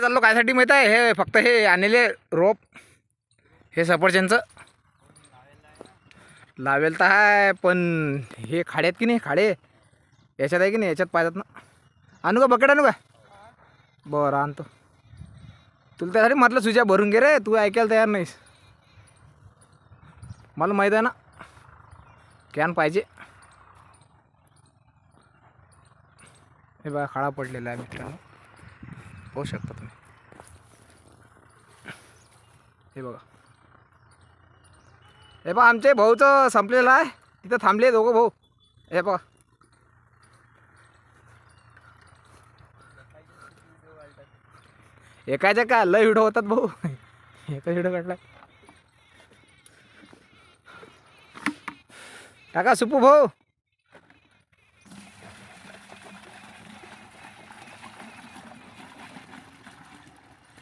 चाललो कायसाठी माहीत आहे? हे फक्त हे आणलेले रोप. हे सफरचंदचं. लावेल तर आहे पण हे खाडे आहेत की नाही? खाडे. याच्यात आहे की नाही? याच्यात पाहिजेत ना. आणू का बकेट आणू का? बरं आणतो. तुला त्यासाठी म्हटलं सुजा भरून घे रे. तू ऐकायला तयार नाहीस. मला माहीत आहे ना. कॅन पाहिजे. हे बघा खाडा पडलेला आहे मित्रांनो. पाहू शकता तुम्ही. हे बघा. हे बघा आमचे भाऊचं संपलेलं आहे. तिथं थांबले दोघं भाऊ. हे बघा एकाच्या का? लय व्हिडिओ होतात भाऊ. एका व्हिडिओ काढला काका सुपू भाऊ.